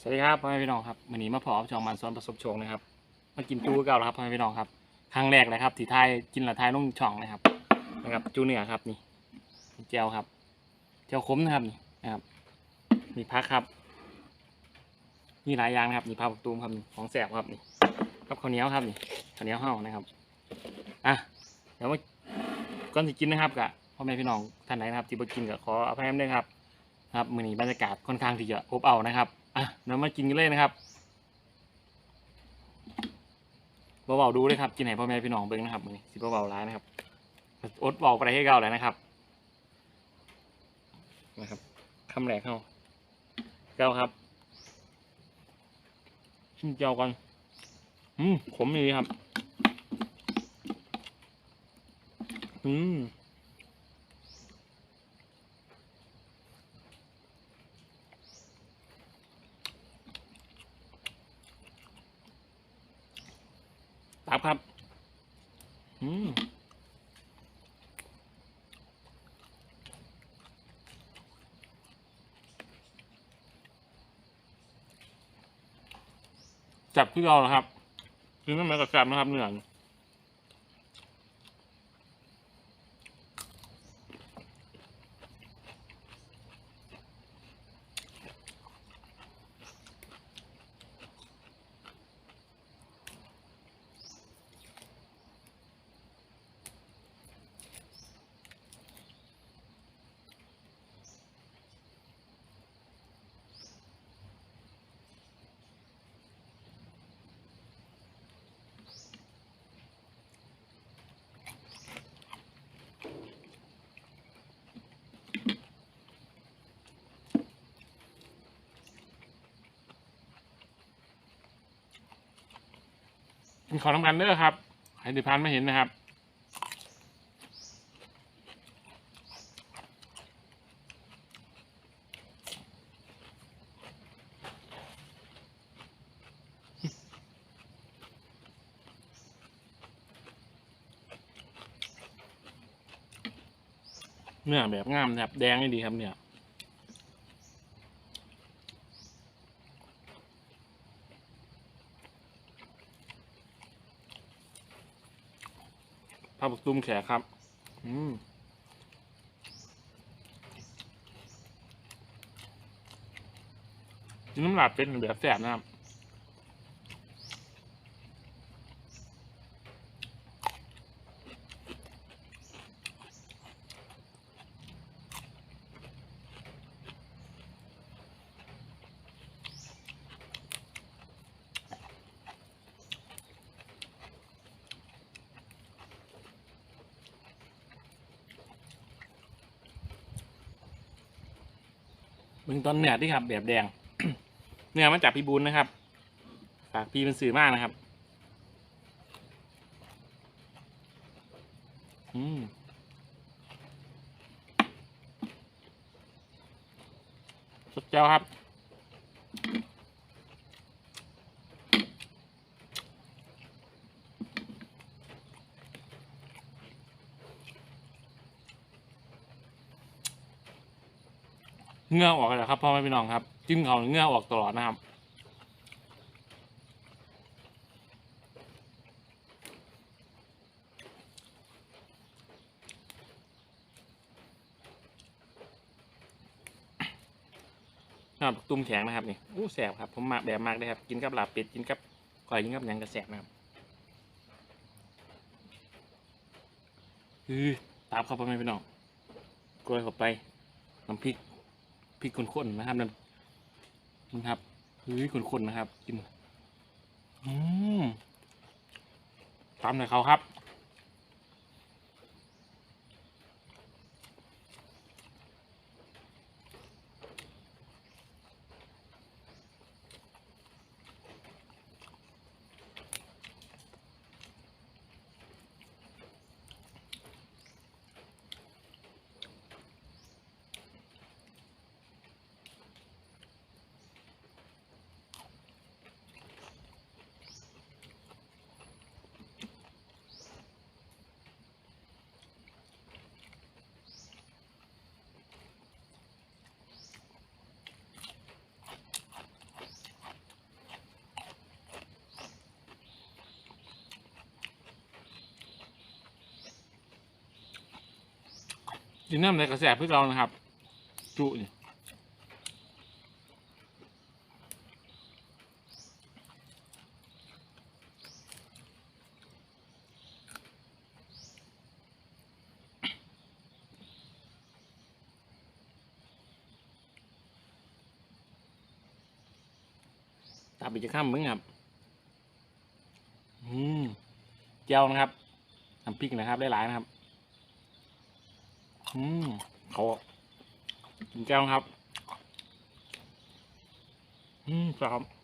สวัสดีครับพ่อแม่พี่น้องครับวันนี้มาพอจองมันซ้อนประสบโชคนะครับมากินจูเก่าแล้วครับพ่อแม่พี่น้องครับครั้งแรกเลยครับที่ไทยกินละไทยลงช่องนะครับนะครับจูเนื้อครับนี่เจียวครับเจียวขมนะครับนี่นะครับมีพักครับมีหลายอย่างนะครับมีผักบักตูมครับของแสบครับนี่กับข้าวเหนียวครับนี่ข้าวเหนียวห่อนะครับอะเดี๋ยวมาก่อนจะกินนะครับกับพ่อแม่พี่น้องท่านไหนนะครับที่บ่กินก็ขออภัยด้วยครับครับมือนี้บรรยากาศค่อนข้างที่จะอบเอานะครับ อะเรามากินกันเลยนะครับเบาๆดูเลยครับ กินไหนพ่อแม่พี่น้องเบิ้งนะครับมือนี้สิเบาๆร้ายนะครับอดเบาไปได้ให้เก่าเลยนะครับนะครับคำแรกเข้าเก้าครับชิมเจียวก่อนอืมขมดีครับ อืม ตับครับ อืมจับที่เรานะครับคือไม่เหมือนกับจับนะครับเนื้อ กินของน้ำกันเด้อครับใครติพันไม่เห็นนะครับเนื้อแบบงามนะครับ แดงนี่ดีครับเนี่ย ผ้าปัก ตุ้มแขกครับ อืมน้ำหลาบเป็นเหลือแสบนะครับ มึงต้นเนื้อที่ครับ แบบแดง เนื้อมาจากพี่บุญนะครับ ฝากพี่เป็นสื่อมากนะครับ อืมสุดเจ้าครับ เงื่อออกเลยครับพ่อแม่พี่น้องครับ จิ้มเขาเงื่อออกตลอดนะครับครับตุ้มแข็งนะครับนี่อู้แสบครับผมมากแบบมากเลยครับ กินกับลาบเป็ดกินกับก่อยกินกับยังกระแสบนะครับอือตามเข้าไปไหมพี่น้องกล้วยเข้าไปน้ำพริก พริกข้นๆนะครับนั่นนะครับเฮ้ยข้นๆนะครับกินอืมตามหน่อยเขาครับ กินน้ำในกระแสพื่อเรานะครับ จุนี่ตับอีกจะข้ามมึงครับ อืมเจียวนะครับน้ำพริกนะครับหลายๆนะครับ อืมเขาจริงจังครับ อืมครับ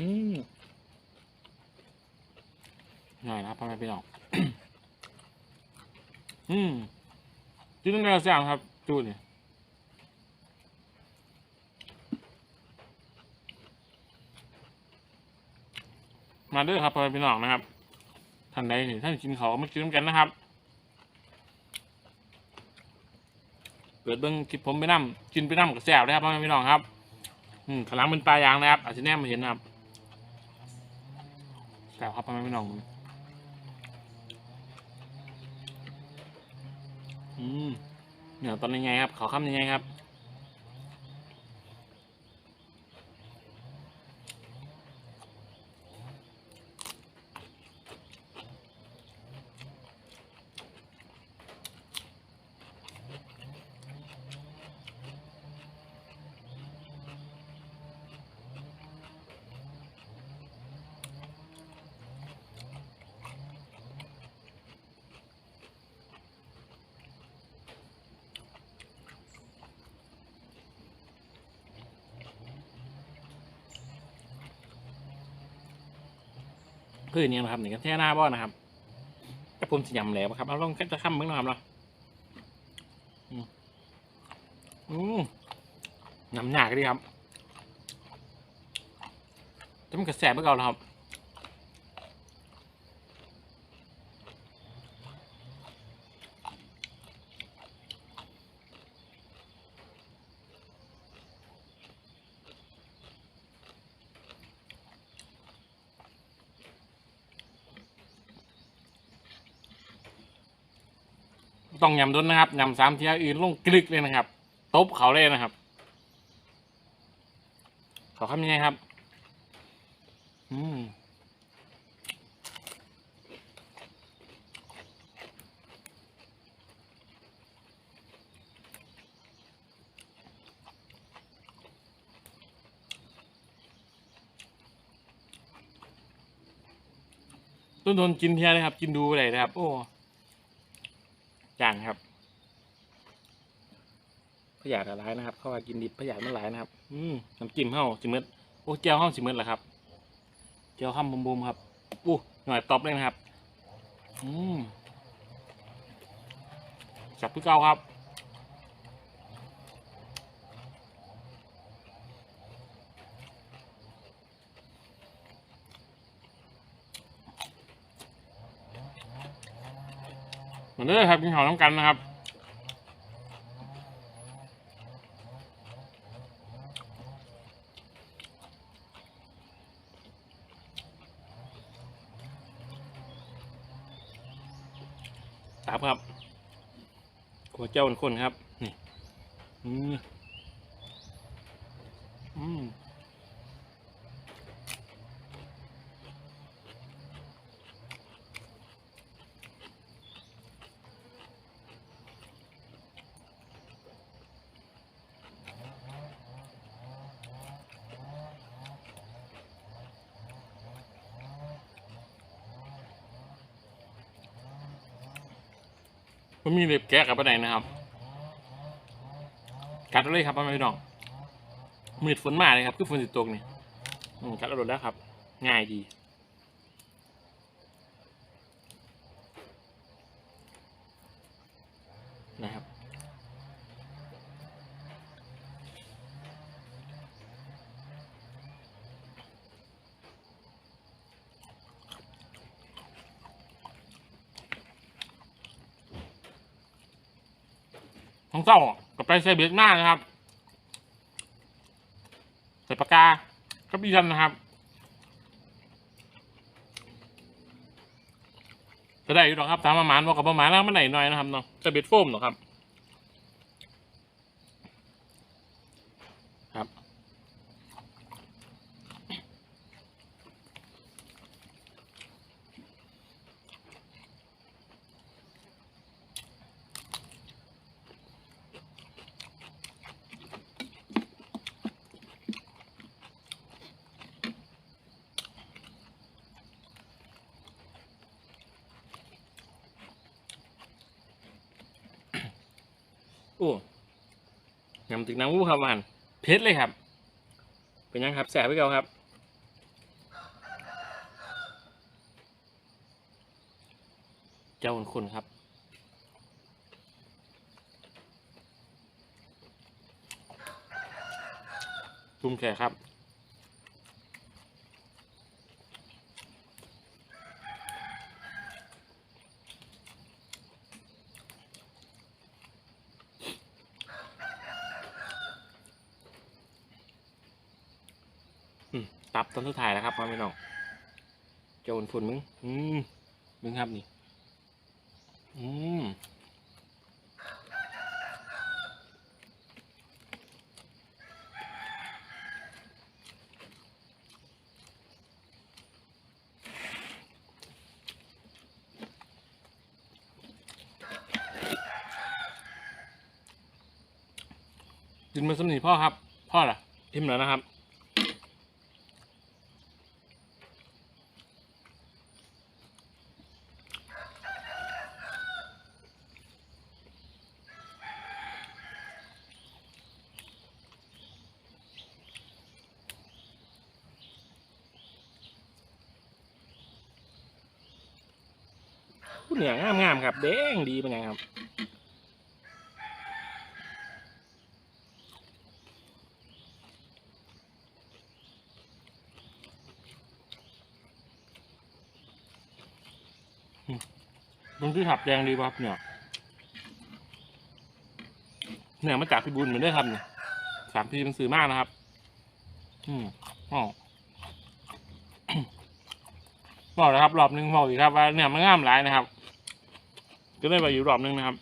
อืมหน่อยนะพ่อแม่พี่น้อง อืมจุดนี้เราสั่งครับจุดนี่มาเด้อครับพ่อแม่พี่น้องนะครับ ท่านใดนี่ท่านกินเขาวก็มากินกันนะครับ เปิดเบิ้งคลิปผมไปนั่กินไปนั่กับแซ่บเลยครับพ่อแม่พี่น้องครับ อืมขลังเป็นปลายางนะครับอาจจะแนมมาเห็นนะครับ แซ่บครับพ่อแม่พี่องอืมเนี่ยตอนยังไงครับ ขอคำยังไงครับ พื่อนนี่นะครับหนึ่งกันแท่หน้าบ่อนะครับแต่ผมสิยำแล้วครับเอาลองจะข้ามมึงนะครับเนาะอืมน้ำหนักดีครับจะมันกระแสเมื่อเก่าแล้วครับ ต้องยำด้นนะครับยำสามเทียอื่นลงกลึกเลยนะครับ ตบเขาเลยนะครับ เขาทำยังไงครับ อืมต้นทนกินเทียเลยครับ กินดูไปเลยนะครับ โอ้ จางครับพยาธิอะไรายนะครับ เข้ามากินดิบพยาธิมันหลายนะครับ อืมน้ำจิ้มเข้าสิมืดโอ้เจียวเข้าสิมืดเหรอครับเจียวข้ามบุมๆครับอู้หน่อยตอบเลยนะครับ อืมจับพี่เก้าครับ มือนเดิมครับกินข้าวน้ำกันนะครับสามครับขัวเจ้าคนครับ นี่ อืมอืม มันมีเล็บแกะกับไปไหนนะครับ กัดเอาเลยครับพ่อแม่พี่น้องมืดฝนมาเลยครับคือฝนติดตกนี่กัดเอาโดดแล้วครับ ง่ายดี ของเศร้ากับไปใส่เบรกหน้านะครับใส่ปากกาก็พี่ทันนะครับก็ได้อยู่หรอกครับถามประมาณว่ากับประมาณแล้วมันไหนหน่อยนะครับเนาะใส่เบ็ดโฟมหรอกครับ โอ้ ยำถึงน้ำวู้ครับมันเพชรเลยครับ เป็นยังครับแสบไปเก่าครับเจ้าคุณครับจุ่มแขกครับ ตับตอนสุดท้ายแล้วครับพ่อแม่น้องเจ้าฝุ่นมึง อืมมึงครับนี่ อืมกินมาสำนีพ่อครับ พ่อล่ะอิ่มแล้วนะครับ เหนืองามงามๆครั บแดงดีเป็นไงครับมันคือขับแดงดีครับเนี่ยเนี่ยมาจากพี่บุญเหมือนได้ครับเนี่ยสามพี่มันซื้อมากนะครับ อืมอ๋อบอกนะครับ รอบหนึ่งบอกอีกครับว่าเนี่ยมันงามหลายนะครับ ก็ได้ไปอยู่รอบนึงนะครับ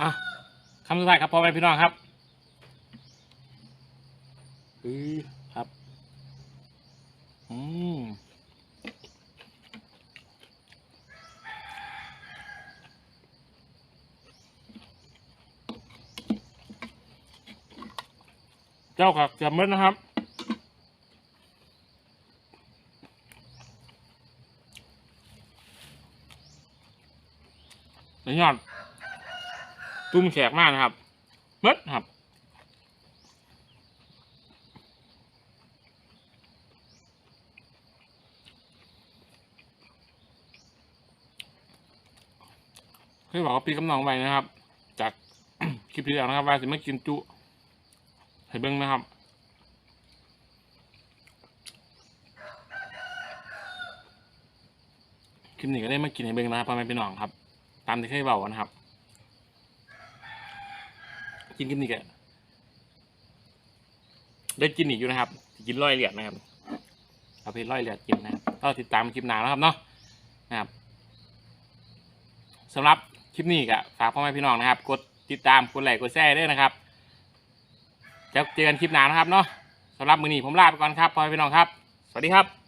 อะคำสุดท้ายครับพ่อแม่พี่น้องครับอือครับอืมเจ้ากับเกือบมืดนะครับในยอด ตุ้มแขกมากนะครับเมดครับเคยบอกว่าปีกำนองไปนะครับ จากคลิปที่แล้วนะครับว่าจะไม่กินจุให้เบิ้งนะครับ คลิปนี้ก็ได้มากินให้เบิ้งนะครับพ่อแม่พี่น้องครับ ตามที่เคยบอกนะครับ กินกินอีกอะได้กินอีกอยู่นะครับกินร้อยเหรียญนะครับเอาไปร้อยเหรียญกินนะครับก็ติดตามคลิปหน้านะครับเนาะนะครับสำหรับคลิปนี้ก็ฝากพ่อแม่พี่น้องนะครับ กดติดตามกดไลค์กดแชร์ด้วยนะครับจะเจอกันคลิปหน้านะครับเนาะสำหรับมือนี้ผมลาไปก่อนครับพ่อแม่พี่น้องครับ สวัสดีครับ